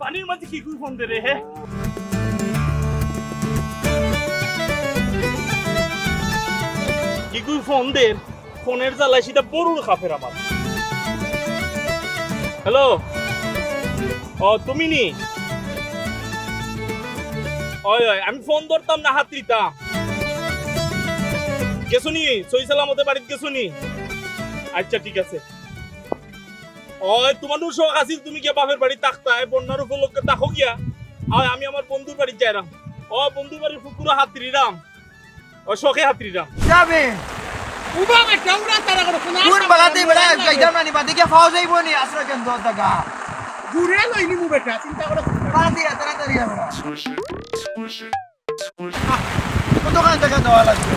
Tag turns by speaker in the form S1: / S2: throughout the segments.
S1: পানির মাঝে কি করে ফোন দে রে হে? কি করে ফোন দে? ফোনের জ্বালায় সেটা বড়ুর খাফের আমার হ্যালো? ও তুমি নি? ওই ওই আমি ফোন ধরতাম না হাত দিতাম গেছো নি? সই সালামতে বাড়িতে গেছো নি? আচ্ছা ঠিক আছে। ওই তোমার শখ আছিল তুমি গিয়া বাপের বাড়ি তাকতায় বন্যার উপলক্ষে তাকো গিয়া। আর আমি আমার বন্ধুর বাড়ি যাইরাম। ও বন্ধুর বাড়ির হাতরিরাম ও শখে হাতরিরাম
S2: যাবে।
S3: উবা বেটা উড়া তারা করে কোন
S2: কোন বাগাতে বেড়া বাদে কে আসরা কেন
S3: ঘুরে লইনি মু বেটা চিন্তা করে।
S2: তাড়াতাড়ি আমরা কত খান টাকা দেওয়া লাগবে?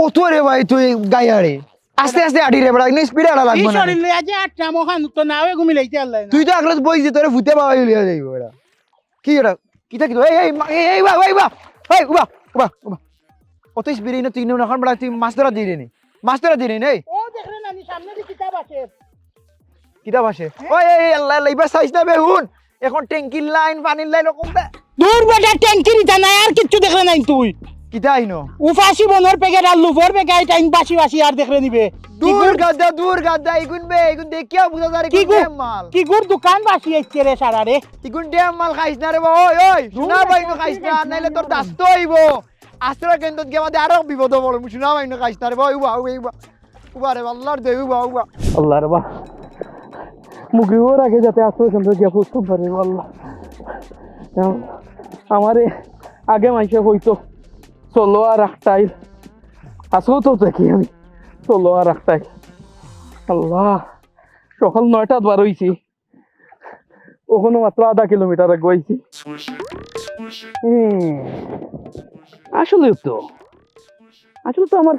S2: কত রে ভাই তুই গায়ারে আস্তে আস্তে আড়ি রে বড়া স্পিডে আড়া লাগবে না।
S3: শরীর লই আজ আটটা মখান তো নাওয়ে ঘুমি লাইতে আল্লাহ
S2: তুই তো আগলে বই যে তোরে ভূতে বাবা লিয়া যাইব বড়া। কি এটা? কিটা কি এই এই এই এই বা এই বা এই উবা উবা উবা। কত স্পিডে না তুই না খান বড়া তুই মাছ ধরা দিলি নি মাছ ধরা দিলি নি
S3: ও দেখলে না নি সামনে দি কিতাব আছে।
S2: কিতাব আছে ওই এই আল্লাহ সাইজ না বেহুন এখন ট্যাঙ্কির লাইন পানির লাইন ওরকম
S3: দূর বেটা ট্যাঙ্কি নিতা নাই আর কিচ্ছু দেখলে নাই তুই
S2: কিতা আইনো
S3: উফাসি বনের প্যাকেট আর লুভর প্যাকেট টাইম বাসি বাসি আর দেখলে নিবে
S2: দূর গাদা দূর গাদা ইগুন বে ইগুন দেখিয়া বুঝা যারে
S3: কি
S2: মাল
S3: কি গুর দোকান বাসি আইছে রে সারা রে
S2: ইগুন ড্যাম মাল খাইছ না রে ওই ওই শোনা বাইনো খাইছ না নাইলে তোর দাস্ত হইব আশ্রয় কেন্দ্র গিয়ে আমাদের আরও বিপদ বড় শোনা বাইনো খাইছ না রে বা উবা উবা উবা উবা রে আল্লাহর দে উবা উবা
S1: আল্লাহ রে বা মুখে ওর আগে যাতে কেন্দ্র গিয়া বুঝতে পারে আল্লাহ। আমারে আগে মাইসে হইতো চলো আর রাখতাই আসো তো দেখি আমি চলো আর রাখতাই আল্লাহ সকাল নয়টাত বার হইছি। ওখানে মাত্র আধা কিলোমিটার হুম, আসলে তো আসলে তো আমার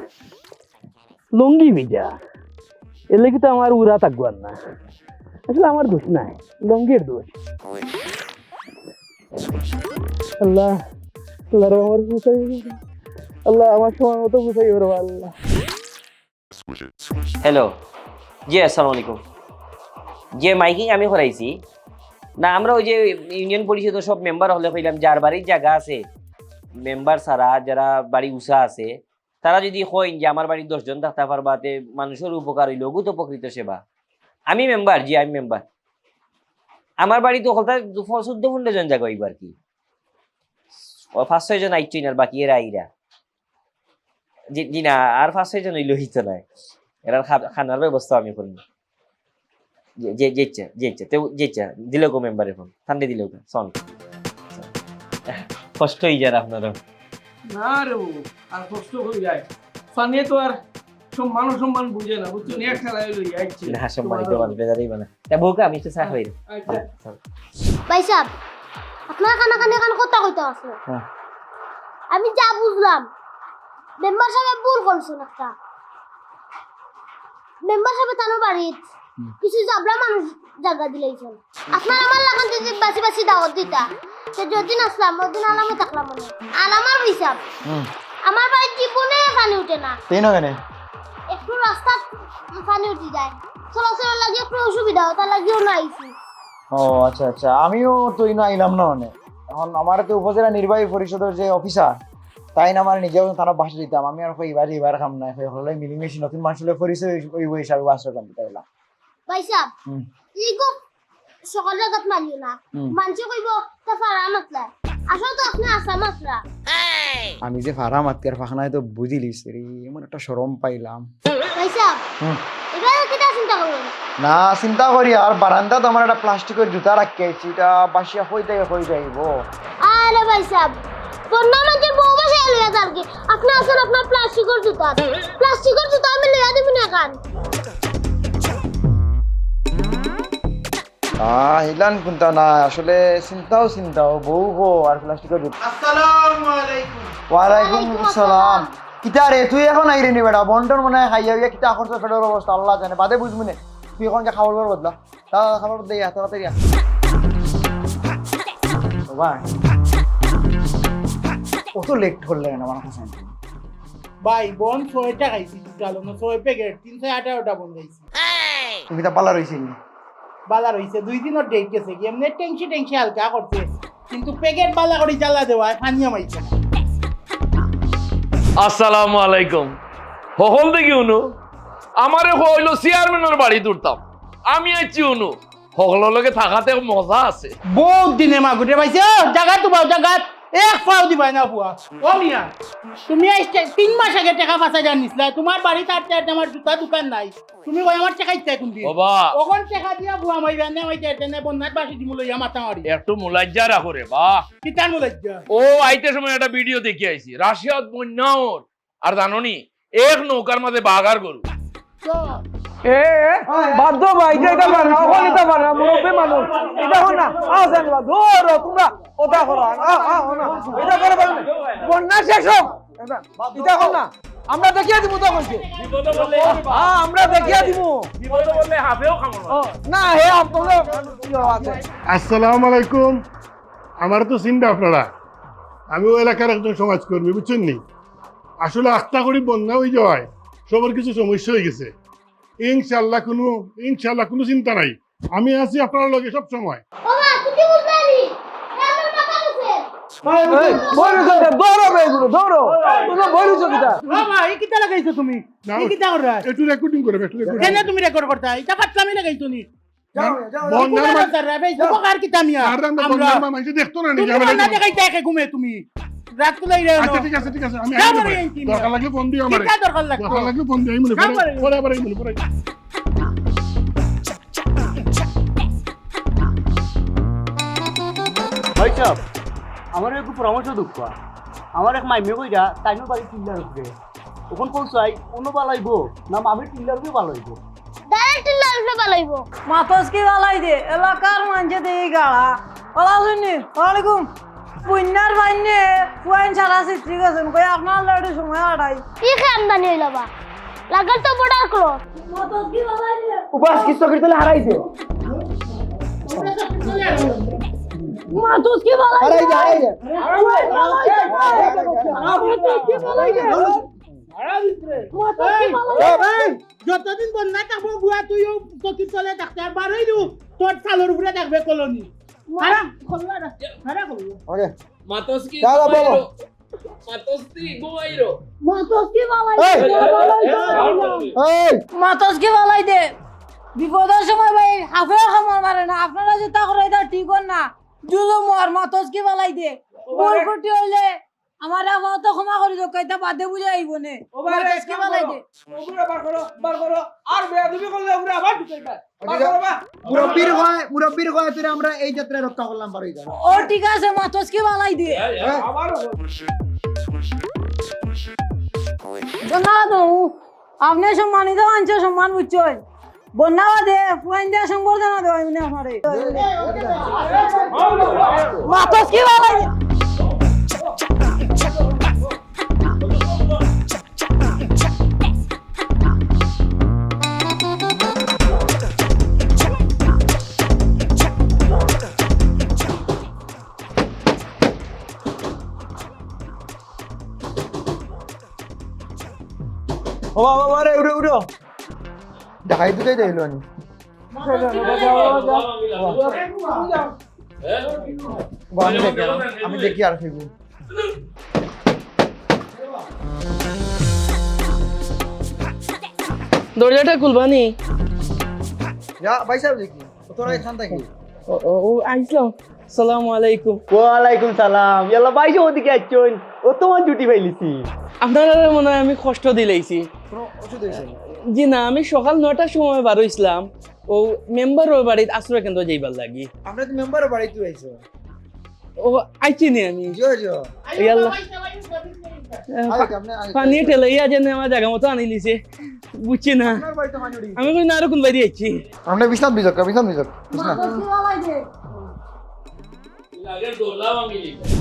S1: লঙ্গি ভিজা এলে লেগে তো আমার উড়া থাকবার না। আসলে আমার দোষ নাই, লঙ্গির দোষ। আল্লাহ আল্লাহ আমার বুঝাই আল্লাহ আমার সময় মতো বুঝাই ওর আল্লাহ।
S4: হ্যালো জি, আসসালামু আলাইকুম। যে মাইকিং আমি করাইছি। না, আমরা ওই যে ইউনিয়ন পরিষদের সব মেম্বার হলে কইলাম যার বাড়ির জায়গা আছে। মেম্বার ছাড়া যারা বাড়ি উষা আছে, তারা যদি কইন যে আমার বাড়ির দশজন থাকতে পারবাতে মানুষের উপকার হইল অগুত উপকৃত সেবা। আমি মেম্বার জি, আমি মেম্বার আমার বাড়ি তো হলতা চোদ্দ পনেরো জন জায়গা হইবার কি। পাঁচ ছয় জন আইচই না, আর বাকি এরা আইরা। জি না, আর পাঁচ ছয় জন হইল হইতো না। এরা খানার ব্যবস্থা আমি করি যে যেচ্ছা দিলেও কষ্ট হয়ে যায়
S5: আর সব মানুষ সম্মান বুঝে না বুঝছ? নিয়ে খেলায় লই যাচ্ছে
S4: না সম্মানিত মানুষ বেজারই মানে তা বউকে আমি একটু চা খাই
S5: আচ্ছা।
S6: ভাই সাহেব আপনার কানে কানে কানে কথা কইতে আছে
S4: হ্যাঁ।
S6: আমি যা বুঝলাম মেম্বার সাহেব ভুল করছেন একটা। মেম্বার সাহেব তানো বাড়িত কিছু জাবরা মানুষ জায়গা দিলেইছেন আপনার আমার লাগান যদি বাসি বাসি দাওয়াত দিতা সে যদিন আসলাম ওদিন আলামে থাকলাম মনে আর আমার হিসাব আমার বাড়ির জীবনে পানি উঠে না।
S2: তাই না কেন
S6: একটু রাস্তা পানি উঠে যায়। চলাচলের লাগে একটু অসুবিধা হয় তার লাগেও না আইছি
S2: ও আচ্ছা আচ্ছা। আমিও তো ইনো আইলাম না মানে। এখন আমার তো উপজেলা নির্বাহী পরিষদের যে অফিসার তাই না আমার নিজেও তারা বাসা দিতাম। আমি আর এবার এবার খাম না। হলে মিলিমিশি নতুন মানুষের পরিচয় ওই হিসাবে বাসা কাম দিতে
S6: ভাই সাহেব সকাল না?
S2: হুম।
S6: মানুষে কইব তা ফারা মাতলা আসলে তো আপনি আসা মাত্রা
S2: আমি যে ফারা মাতকার ফাখানায় তো বুঝিলিস রে এমন একটা সরম পাইলাম।
S6: ভাই সাহেব। এবার কিটা চিন্তা
S2: না চিন্তা করি আর বারান্দা তো আমার একটা প্লাস্টিকের জুতা রাখি আছি এটা বাসিয়া হই থেকে হই যাইব
S6: আরে ভাই সাহেব বন্যা মাঝে বউ বসে লইয়া যার কি? আপনি আসেন আপনার প্লাস্টিকের জুতা প্লাস্টিকের জুতা আমি লইয়া দেব না কান
S2: আহ হিলান কোনটা না আসলে চিন্তাও চিন্তাও বউ হো আর প্লাস্টিকের জুতা।
S5: আসসালামু আলাইকুম।
S2: ওয়ালাইকুম
S6: ওয়ালাইকুম
S2: আসসালাম। কিতা রে তুই এখন আইরে নি বেটা বন্টন মনে হয় খাইয়া গিয়া কিতা আকর্ষ ফেডার অবস্থা আল্লাহ জানে বাদে বুঝবি নে? তুই এখন যা খাবার দাবার বদলা। তা খাবার বদলে ইয়া তাড়াতাড়ি আয়। বাবা কত লেট করলে কেন আমার কাছে
S3: ভাই বোন ছয়টা খাইছি গালো না ছয় প্যাকেট তিনশো আঠারোটা বোন খাইছি।
S2: তুমি তা পালা রয়েছি
S3: বালা রইছে দুই দিনের ডেট গেছে কি এমনি টেংশি টেংশি হালকা করছে কিন্তু প্যাকেট বালা করে জ্বালা দেওয়া ফানিয়া মাইছে না
S7: আসসালামু আলাইকুম। হল দেখি উনু। আমারে হইল চেয়ারম্যানের বাড়ি দূরতাম আমি আছি উনু। সকলের লগে থাকাতে মজা আছে।
S3: বহুত দিনে মা ঘুরে পাইছে জাগাত জাগা তো পাও জাগা এক পাও দিবাই না বুয়া। ও মিয়া তুমি তিন মাস আগে টাকা তোমার বাড়িতে আর চারটে আমার জুতা দোকান নাই। তুমি ওই আমার টাকা ইচ্ছা তুমি
S7: বাবা
S3: ওখন টাকা দিয়া বুয়া বানে চারটে না বন্যাত বাসি দিমু লইয়া মাথা মারি
S7: একটু মুলাজ্জা রাখো রে বা ও আইতে সময় একটা ভিডিও দেখে আইছি। রাশিয়াত বন্যাওর। আর জানোনি এক নৌকার মাঝে বাগার গরু।
S5: বাধ্য ভাই এটা এটা পারে না ওখানে এটা পারে না মুরব্বী মানুষ। এটা হো না আসেন বা ধরো তোমরা। ওটা করো এটা করে বন্যা শেষ হোক। এটা এটা হো না। আমরা দেখিয়ে দিব তো বলছি হ্যাঁ আমরা দেখিয়ে দিব। না। হে আপনাদের ইয়ে
S8: আসসালামু আলাইকুম। আমার তো চিন্তা আপনারা। আমি ওই এলাকার একজন সমাজকর্মী বুঝছেন নি? আসলে আস্থা করি বন্যা হয়ে যাওয়ায় সবার কিছু সমস্যা হয়ে গেছে। ইনশাল্লাহ কোনো ইনশাল্লাহ কোনো চিন্তা নাই। আমি আছি আপনার লগে সব সময়
S6: বাবা তুমি বুঝতে পারি আমার টাকা গেছে
S5: এই বইরু চলতে দৌড়ো বেগুলো দৌড়ো তোমরা বইরু চকিটা
S3: বাবা এই কিতা লাগাইছো তুমি? এই কিতা কররা
S8: একটু রেকর্ডিং করে একটু রেকর্ডিং
S3: কেন তুমি রেকর্ড করতা? এটা পাতলামি লাগাইছো নি?
S8: না
S3: তুমি রাত কুলাই রে
S8: আচ্ছা ঠিক আছে ঠিক আছে আমি। দরকার লাগলে ফোন দিও আমার।
S3: দরকার লাগতো
S8: লাগলে ফোন দিও আমি পরে পরে পরে
S9: ভাই সাহেব আমার একটু পরামর্শ দুঃখ। আমার এক মাইমে কইরা তাইনো বাড়ি টিল্লার উপরে। ওখান পৌঁছাই অন্য পালাইব না আমি টিল্লার উপরে পালাইব
S10: মাতস কি বালাই দে এলাকার মানছে দে গাড়া ওলা শুনি ওয়ালাইকুম। পুণ্যার বাইনে পুয়াইন সারা চিত্রি গেছেন কই আপনার লড়ে সময় আড়াই
S6: কি খানদানি হইল বা? লাগাল তো বড় ক্লো
S10: মাতস কি বালাই দে।
S2: উপাস কি চকির তলে হারাইছে
S10: মাতস কি বালাই
S2: দে হারাই দে
S3: যতদিন বন্যা থাকব বুয়া তুইও চকির তলে থাকতে আর বারোই দিও তোর চালের উপরে থাকবে কলোনি হারা খোল্লা না হারা খোল্লা
S2: ওকে
S7: মাতসকি
S2: দাদা বলো।
S7: মাতসকি গোয়াইরো
S10: মাতস কি বালাই
S2: এই এই
S10: মাতস কি বালাই দে বিপদের সময় ভাই হাফে খামার মারে না। আপনারা যে তা করে এটা ঠিক না জুলুম আর মাতস কি বালাই দে। ভুল করতে হইলে আমার আবার তো ক্ষমা করে দো কইতা বাদে বুঝে আইব নে। মাতস কি বালাই দে।
S5: ওগুলা বার করো বার করো। আর বেয়াদবি করলে ওগুলা আবার
S2: মুরব্বির হয় মুরব্বির হয় তুই আমরা এই যাত্রা রক্ষা করলাম পারি
S10: ও ঠিক আছে মাতস কি বালাই দে।
S5: আবার
S10: না তো আপনি সম্মানিত আনছে সম্মান বুঝছেন বন্যা বাদে ফুয়াইন দিয়ে সংবর্ধনা দেওয়া এমনি আমারে। মাতস কি দে
S5: ও বাবা বারে উড়ে উড়ে।
S2: দেখাই দুটাই দিল আমি আমি দেখি আর- আমি দেখি আর ফিরবো।
S3: দরজাটা খুলবানি।
S2: যা ভাই সাহেব দেখি। তোরা এখান থেকে।
S3: ও আইসলাম। সালামু আলাইকুম।
S9: ওয়ালাইকুম সালাম। ইয়াল্লা বাইশে ওদিকে আইছুন। ও তোমার ডিউটি পাইলিছি।
S3: আপনারা মনে হয় আমি কষ্ট দিলেইছি।
S2: কোনো
S3: জি না আমি সকাল নটার সময় বার হইছিলাম ও মেম্বার ওর বাড়িতে আশ্রয় কেন্দ্র যাইবার লাগি।
S2: আমরা তো বাড়িতে আইছো।
S3: ও আইছি নি আমি। ইয়াল্লা পানি ঠেলে ইয়া যেন আমার জায়গা মতো আনি লিছে। বুঝছি না। আমি আরও কোন বাড়ি আইছি?
S2: আমরা বিশ্বনাথ বিজক বিশ্বনাথ বিজক বিশ্বনাথ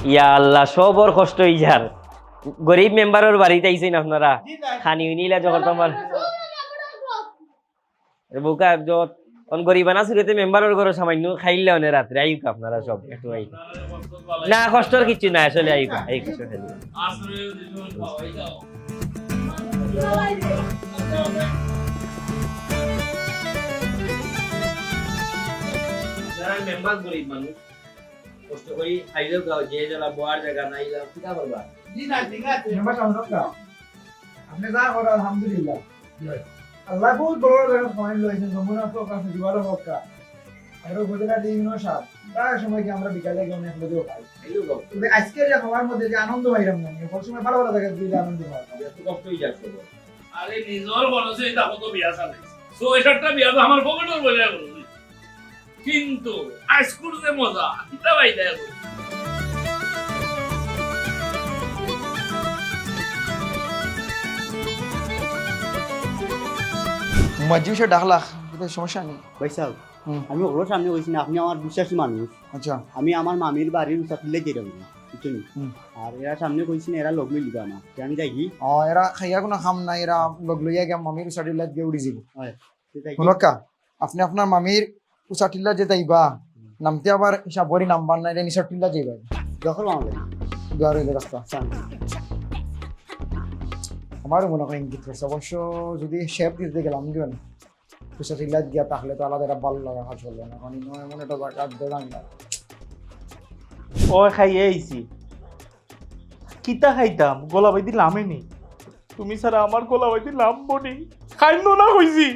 S4: ইয়া আল্লাহ সবর কষ্ট হই যার গরিব মেম্বারের বাড়িতে আইছেন আপনারা। খানি নিলা যখন তোমার বোকা যত অন গরিবানা সুরেতে মেম্বারের ঘরে সামান্য খাইলে অনে রাত্রে আইক আপনারা সব, একটু আইক। না, কষ্টর কিছু না আসলে আইক যারা মেম্বার গরিব মানুষ কষ্ট করি খাইলেও গাও যে যারা বোয়ার জায়গা নাই কিটা করবা।
S3: জি না ঠিক আছে।
S2: আপনি যা করেন আলহামদুলিল্লাহ। আল্লাহ বহুত বড় জায়গা পয়েন্ট লইছেন যমুনা ফোক আছে দিবালো ফোকা আর উপজেলা বিভিন্ন সাপ প্রায় সময় কি আমরা বিকালে গিয়ে অনেক
S4: খাইলেও গাও
S2: তবে আজকের যে খাওয়ার মধ্যে যে আনন্দ পাইলাম না সব সময় ভালো ভালো জায়গায় দিলে আনন্দ পাওয়া
S4: এত কষ্টই যাচ্ছে
S7: আরে নিজর বলছে এটা কত বিয়া চালাইছে। সো এটারটা বিয়া তো আমার পকেটের বলে। কিন্তু আইসকুল যে মজা কিতা ভাই দেয়
S2: মজ্জি বিষয় ডাকলা কোনো সমস্যা নেই।
S9: ভাই সাহেব আমি ওগুলোর সামনে বলছি না আপনি আমার বিশ্বাসী মানুষ।
S2: আচ্ছা।
S9: আমি আমার মামির বাড়ির উচাপিলে যেতাম বুঝছেন?
S2: হুম।
S9: আর এরা সামনে কইছি না এরা লগ লিবা না আমি যাই
S2: ও এরা খাইয়া কোনো খাম নাই এরা লগ লইয়া গিয়া মামির উচাটিল্লাত গিয়ে উড়ি যাব
S9: যাই
S2: আপনি আপনার মামির উচাটিল্লা যে যাইবা নামতে আবার হিসাব করি নাম্বার নাই নিচাটিল্লা যাইবা।
S9: দখল আমাদের
S2: দুয়ার হইলে রাস্তা আমারও মনে হয় ইঙ্গিত করছে। অবশ্য যদি শেপ দিতে গেলাম দিও না উচাটিল্লাত গিয়া তাহলে তো আলাদা একটা ভালো লাগা হাস করল না কারণ এমন একটা জায়গা না
S1: ও খাইয়ে আইছি কিতা খাইতাম? গলা বাইদি লামে নি তুমি ছাড়া আমার গলা বাইদি লামবো নি খাইনো না কইছি।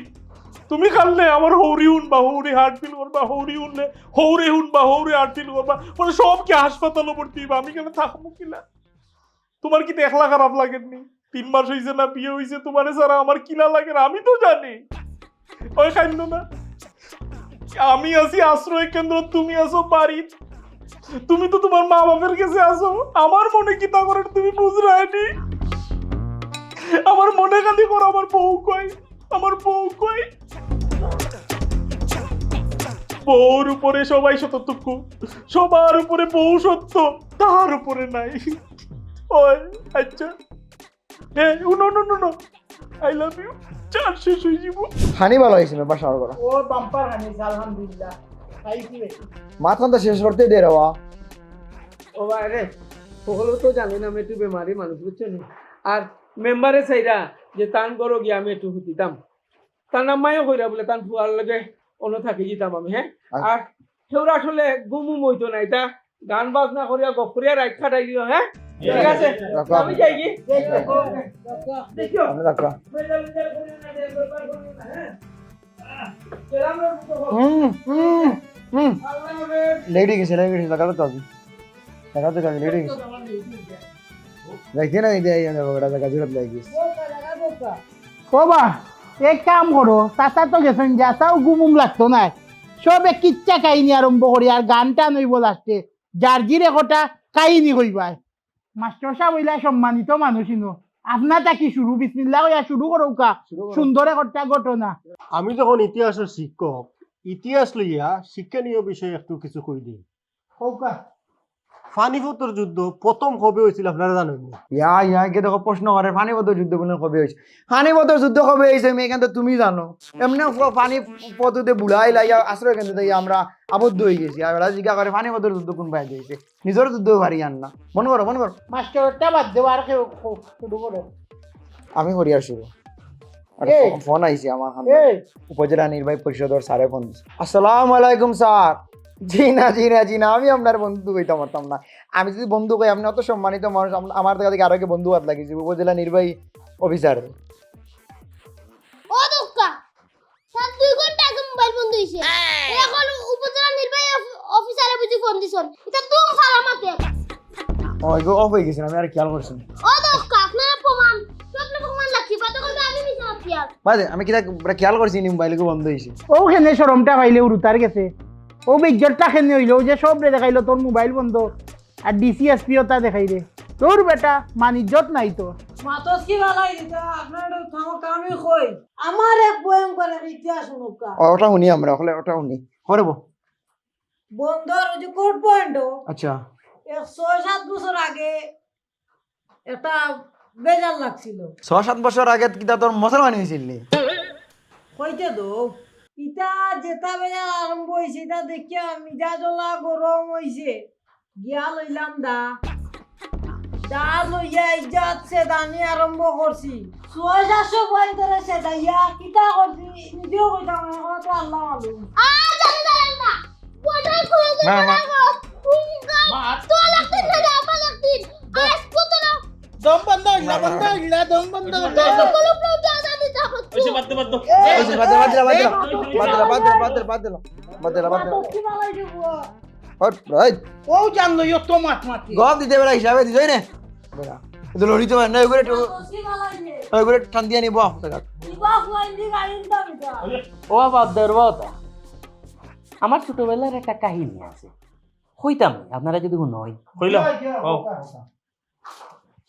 S1: তুমি খাললে আমার হৌরি উনবা হৌরি হার্ট ফিল করবা, হৌরি উনলে হৌরে উনবা হৌরে হার্ট ফিল করবা। পরে সব কি হাসপাতালে ভর্তি হইবা আমি কেন থাকব কিনা তোমার কি দেখলা খারাপ লাগেননি তিন মাস হইছে না, বিয়ে হইছে তোমার ছাড়া আমার কিনা লাগে না? আমি তো জানি। ওই খাইলো না। আমি আছি আশ্রয় কেন্দ্র, তুমি আছো বাড়ি। তুমি তো তোমার মা বাপের কাছে আসো আমার মনে কি তা করে তুমি বুঝরায়নি আমার মনে খালি করো, আমার বউ কই আমার বউ কই বউর উপরে সবাই সতর্ক। সবার উপরে বউ সত্য তার উপরে নাই। ওই আচ্ছা। হ্যাঁ উনো no no no I love you চার শেষ হয়ে যাব।
S2: হানি ভালো হয়েছিল বাসা করা।
S3: ও বাম্পার হানিছে আলহামদুলিল্লাহ। খাইছি বেশি
S2: মাথান তো শেষ করতে দে রেওয়া
S5: ও আরে সকলেও তো জানেন আমি একটু বেমারি মানুষ বুঝছেন আর মেম্বারে চাইরা যে তান করো গিয়ে আমি একটু হুতিতাম তার নাম মায়ও কইরা বলে তান ফুয়ার লগে অন্য থাকি যেতাম আমি হ্যাঁ আর সেওরা আসলে না এটা গান বাজনা করিয়া গপ করিয়া রাইট খাটাই দিও হ্যাঁ ঠিক আছে? আমি যাই কি? দেখিও। হ্যাঁ
S2: লেডি গেছে লেডি গেছে লাগাতে তো আমি লাগাতে কাজ লেডি গেছে। দেখি না লাগি
S3: কবা। এক কাম করো চাচা তো গেছেন যাচাও গুমুম লাগতো না সবে কিচ্ছা কাহিনী আরম্ভ করি আর গানটা নইব লাস্টে জার্জির একটা কাহিনী কইবাই মাস্টার সাহেব হইলা সম্মানিত মানুষ ইনো। আপনার কি শুরু বিসমিল্লা কইয়া শুরু করো কা? সুন্দর একটা ঘটনা।
S11: আমি যখন ইতিহাসের শিক্ষক ইতিহাস লইয়া শিক্ষণীয় বিষয়ে একটু কিছু কই দিই
S3: কৌকা
S11: ফানিপথর যুদ্ধ প্রথম কবে হয়েছিল আপনারা জানেন
S2: ইয়া ইয়া কে দেখো প্রশ্ন করে পানিপথের যুদ্ধ বলে কবে হয়েছে। পানিপথের যুদ্ধ কবে হয়েছে আমি এখান তুমি জানো এমনি পানি পথতে বুড়াই লাইয়া আশ্রয় কেন্দ্র থেকে আমরা আবদ্ধ হয়ে গেছি। আর ওরা জিজ্ঞা করে পানিপথের যুদ্ধ কোন পাই দিয়েছে নিজের যুদ্ধ পারি আন না। মনে করো মনে করো।
S3: মাস্টারটা বাদ দেবো আর কেউ শুরু করো
S2: আমি করি আর শুরু আর ফোন আইছে আমার হাতে।
S3: এই।
S2: উপজেলা নির্বাহী পরিষদের স্যারে ফোন আসসালামু আলাইকুম স্যার। জি না জি না জি না আমি আপনার বন্ধু কইতে পারতাম না। আমি যদি বন্ধু কই আপনি অত সম্মানিত মানুষ আম- আমার দেখা থেকে আরও কে বন্ধু হাত লাগিয়েছি উপজেলা নির্বাহী অফিসার।
S6: ও দোক্কা! তার দুই ঘণ্টা আগে মোবাইল বন্ধ হইছে। এখন উপজেলা নির্বাহী অফ- অফিসারে বুঝি ফোন দিছন। এটা তুম সালামাতে
S2: ওই গো অফ হয়ে গেছে আমি আর খেয়াল করছি
S6: ও আপনারা প্রমাণ। আমি
S2: কিটা খেয়াল করছি মোবাইল বন্ধ হয়েছে
S3: ওখানে সরমটা পাইলে উরুতার গেছে। ও বিজ্ঞরটা খেনে হইল? ও যে সব রে দেখাইলো তোর মোবাইল বন্ধ। আর ডিসিএসপি তা দেখাই রে তোর বেটা মানিজ্জত নাই তো।
S10: মাতস কি বালাই দিতা আপনার থামো আমি কই। আমার এক ভয়ঙ্কর ইতিহাস শুনুকা
S2: ওটা শুনি আমরা ওখানে ওটা শুনি। করে বো
S10: বন্ধর ওই যে কোর্ট পয়েন্ট
S2: আচ্ছা।
S10: এক ছয় সাত বছর আগে একটা বেজার লাগছিল।
S2: ছ সাত বছর আগে কিটা তোর মুসলমান হয়েছিল?
S10: কইতে তো ইটা যেটা বেলা আরম্ভ হয়েছে এটা দেখিয়া মিজা জ্বলা গরম হয়েছে গিয়া লইলাম দা। দা লইয়া ইজাত সেদানি আরম্ভ করছি ছয় সাতশো পয়েন্টের সেদাইয়া কিতা করছি নিজেও কইতাম এখন তো আল্লাহ মালুম।
S3: দম বন্ধ হইলা বন্ধ হইলা দম বন্ধ।
S1: ওইসে বাদ দে বাদ দে
S2: বাদ বাদ বাদ বাদ বাদ বাদ বাদ হট, রাইট।
S3: ও জানলো
S2: দিতে হিসাবে দিছই নে লড়িতে পারে না টান দিয়ে নিব
S10: দি
S4: বাদা আমার ছোটবেলার একটা কাহিনী আছে হইতাম আপনারা যদি নয়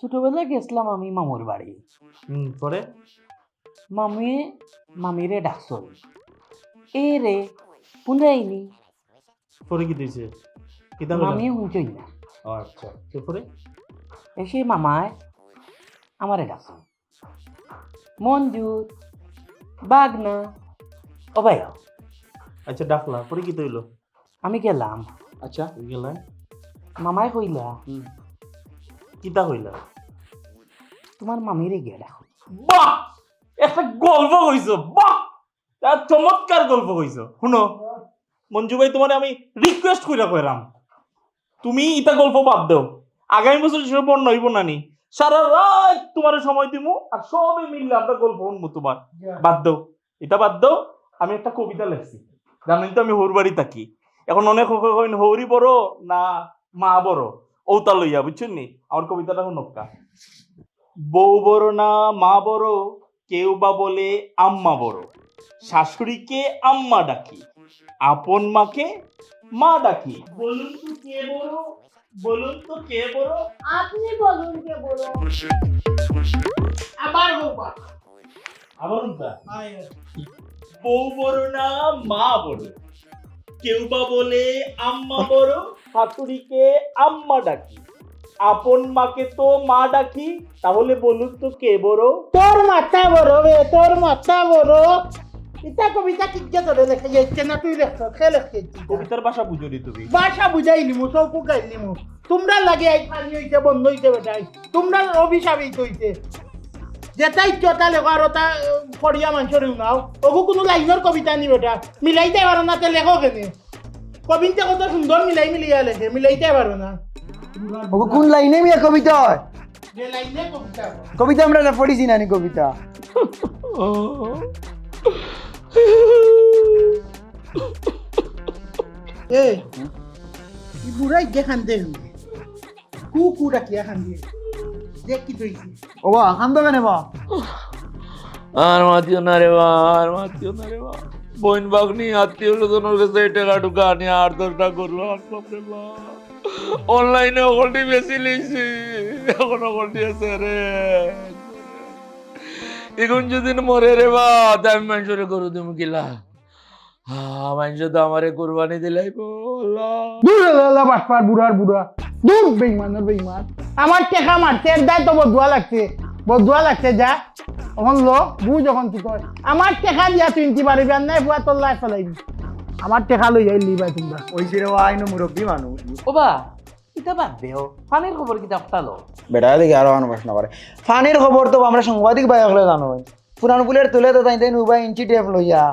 S4: ছোটবেলায় গেছিলাম আমি মামুর বাড়ি
S1: পরে
S4: মামি মামিরে ডাকছল এ রে শুনাইনি।
S1: পরে কি দিয়েছে কিতা
S4: মামি শুনছই না।
S1: আচ্ছা তারপরে
S4: এসে মামায় আমারে ডাকছল মঞ্জুর বাগনা ভাই
S1: আচ্ছা ডাকলা। পরে কি তৈলো?
S4: আমি গেলাম।
S2: আচ্ছা
S1: গেলা?
S4: মামায় কইলা
S1: কিতা কইলা?
S4: তোমার মামিরে গিয়ে ডাকো।
S1: বাহ! একটা গল্প কইছো বাহ! চমৎকার গল্প কইছো। শুনো মঞ্জু ভাই তোমার আমি রিকোয়েস্ট কইরা কইরাম। তুমি ইটা গল্প বাদ দাও। আগামী বছর সেটা বন্ধ হইব না নি। সারা রাত তোমার সময় দিমু আর সবে মিললে আমরা গল্প শুনব তোমার। বাদ দাও। এটা বাদ দাও। আমি একটা কবিতা লেখছি। জানেন তো আমি হৌর বাড়ি থাকি এখন অনেক হইন হৌরি বড় না মা বড়? ওতা লইয়া বুঝছেন নি? আমার কবিতাটা শুনক্কা বউ বড় না মা বড়? কেউ বা বলে আম্মা বড়। শাশুড়িকে আম্মা ডাকি আপন মাকে মা ডাকি। বলুন তো কে বড়? বলুন তো কে বড়?
S10: আপনি বলুন কে বলুন
S3: আবার হোবা
S1: আবার। বউ বড় না মা বড়। কেউ বা বলে আম্মা বড় শাশুড়িকে আম্মা ডাকি। আপন মাকে তো মা ডাকি তাহলে বলুন তো কে বড়?
S3: তোর মাথা বড় রে তোর মাথা বড়। ইটা কবিতা কিজ্জা তোরে লেখা যাচ্ছে না তুই লেখ খে লেখে
S1: কবিতার ভাষা বুঝলি তুমি।
S3: ভাষা বুঝাই নিমু চৌকু গাই নিমু। তোমরা লাগে আই পানি হইতে বন্ধ হইতে বেটাই। তোমরা অভিশাপিত হইতে যেটা ইচ্ছতা লেখো আর তা ফড়িয়া মানুষের নাও। ওগু কোনো লাইনের কবিতা নি বেটা। মিলাইতে পারো না তে লেখো কেনে কবিতা কত সুন্দর মিলাই মিলিয়া লেখে মিলাইতে পারো না।
S2: ওগো কোন লাইনে মিয়া কবিতা হয়?
S3: যে লাইনে কবিতা
S2: কবিতা আমরা না পড়িছি নানি কবিতা।
S3: এ বুড়াই যে খান্দে কু কু রাখিয়া খান্দে? দেখ কি তুই
S2: ও বা খান তো কেনে বা?
S7: আর মাতিও না রে বা আর মাতিও না রে বা। বোন বাগনি আত্মীয় স্বজনের কাছে টাকা টুকা আনি আর দশটা করল আর বাপরে বা অনলাইনে অকলটি বেশি লিখছি এখন অকলটি আছে রে এখন যদি মরে রে বা আমি মানুষের গরু কিলা হ্যাঁ মানুষ তো দিলাই
S3: বাসপার বুড়ার বুড়া দূর বেইমানের বেইমান আমার টেকা দায় তো বদুয়া লাগছে। বদুয়া লাগছে যা। এখন লো বুঝ যখন তুই আমার টেকা দিয়া, তুই ইনতি পারিবি আর নাই বুয়া তোর লাই ফেলাইবি আমার টেকা লই যাই লিবা তোমরা।
S2: ওই বা আইনো মুরব্বী মানুষ।
S4: ও বা ইটা বাদ দেও। পানির খবর কিতা ফটালো
S2: বেটা দেখি আরও আনো প্রশ্ন করে ফানির খবর তো আমরা সাংবাদিক ভাই হলে জানো। পুরান পুলের তুলে তো তাই তাই উবাই ইঞ্চি টেপ লইয়া।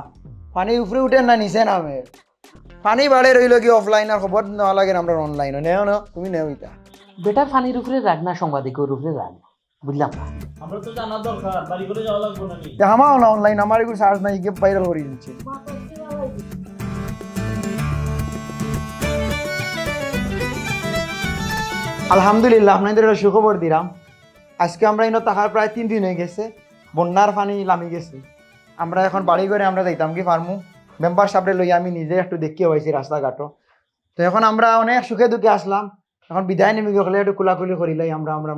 S2: পানির উপরে উঠে না নিচে নামে। পানি বাড়ে রইল কি অফলাইনের খবর নেওয়া লাগে আমরা অনলাইনে নেও না তুমি নেও ইতা
S4: বেটা পানির উপরে রাগ না সাংবাদিকের উপরে রাগ? বুঝলাম না।
S1: আমরা তো জানা দরকার বাড়ি করে যাওয়া লাগবে না নি?
S2: আমাও না অনলাইন আমার এগুলো সার্চ নাই গিয়ে ভাইরাল করে দিচ্ছে। আলহামদুলিল্লাহ, আপনাদের সুখবর দিলাম। আজকে আমরা ইনো তাহার প্রায় তিন দিন হয়ে গেছে, বন্যার পানি নামি গেছে। আমরা এখন বাড়ি করে আমরা যাইতাম কি ফার্মু, মেম্বার সাবরে লই আমি নিজে একটু দেখিয়ে হয়েছি রাস্তাঘাটও। তো এখন আমরা অনেক সুখে দুঃখে আসলাম। এখন বিদায় নেমে গেলে একটু কুলাকুলি করিলাই আমরা আমরা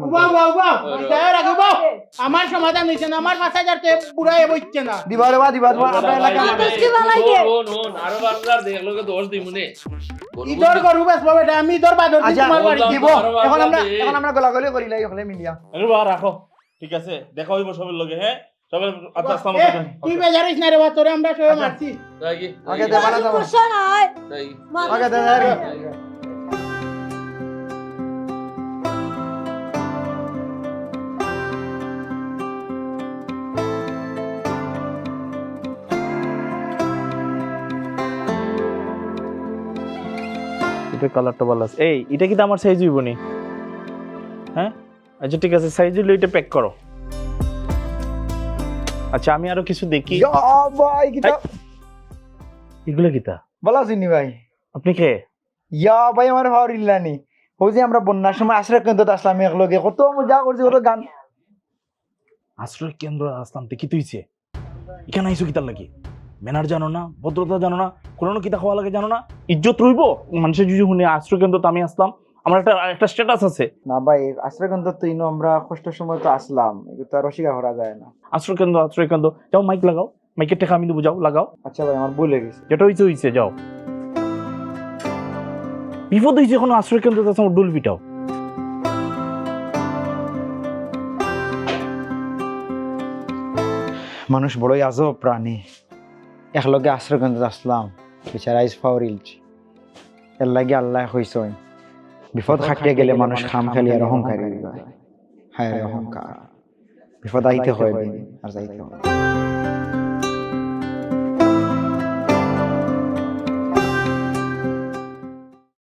S3: আমার সমাধান হইছে না আমার পাঁচ হাজার তে বুড়াই বইছে না।
S2: দিবা দেবা দিবা দেবা আপনার এলাকা
S10: বালাই দে
S7: আরও বাংলার দেখল দোষ দিমুনে
S3: ঈদর গরু বেচবো বেটা আমি ঈদর বাদর
S2: আচ্ছা
S3: তোমার বাড়ি।
S2: দিব। এখন আমরা এখন আমরা গোলাগুলি করিলাই ওখানে মিলিয়া।
S1: আরে বাহ রাখো ঠিক আছে? দেখা হইব সবের লগে হ্যাঁ?
S12: সবাই আচ্ছা আসসালামু আলাইকুম।
S3: তুই বেজারিস না রে বা তোরে আমরা সবাই মারছি।
S2: ওকে দেবা না দেবা
S10: সমস্যা নাই
S2: ওকে দেবা
S12: এটা কালারটা ভালো আছে। এই এটা কি আমার সাইজ হইব নি। হ্যাঁ? আচ্ছা ঠিক আছে সাইজ হইলে এটা প্যাক করো। আচ্ছা আমি আরও কিছু দেখি।
S2: ভাই কিটা
S12: এগুলো কিতা?
S2: বলা চিনি ভাই।
S12: আপনি কে?
S2: ইয়া ভাই আমার ভাবার ইল্লানি ও যে আমরা বন্যার সময় আশ্রয় কেন্দ্র আসলাম একলগে। কত মজা করছি কত গান।
S12: আশ্রয় কেন্দ্র আসলাম তো কি তুইছে। এখানে আইসো কিতার লাগি? ম্যানার জানো না ভদ্রতা জানো না কোনো কিতা খাওয়া লাগে জানো না। ইজ্জত রইব? মানুষের যদি শুনে আশ্রয় কেন্দ্র তো আমি আসলাম। আমার একটা একটা স্ট্যাটাস আছে।
S2: না ভাই আশ্রয় কেন্দ্র তো ইনো আমরা কষ্টের সময় তো আসলাম। তো আর অস্বীকার করা যায় না।
S12: আশ্রয় কেন্দ্র আশ্রয় কেন্দ্র যাও মাইক লাগাও। মাইকের টাকা আমি দেবো যাও লাগাও।
S2: আচ্ছা ভাই আমার ভুল হয়ে গেছে।
S12: যেটা হইছে হইছে যাও। বিপদ হয়েছে কোনো আশ্রয় কেন্দ্র তো আমার ডুল পিটাও
S2: মানুষ বড়ই আজব প্রাণী। একলগে আশ্রয় কেন্দ্র আসলাম বিচারা ইস ইলছি। এর লাগে আল্লাহ হইস বিপদ খাটিয়ে গেলে মানুষ খাম খালি আর অহংকারী হয়ে অহংকার বিপদ আইতে হয় আর যাইতে হয়।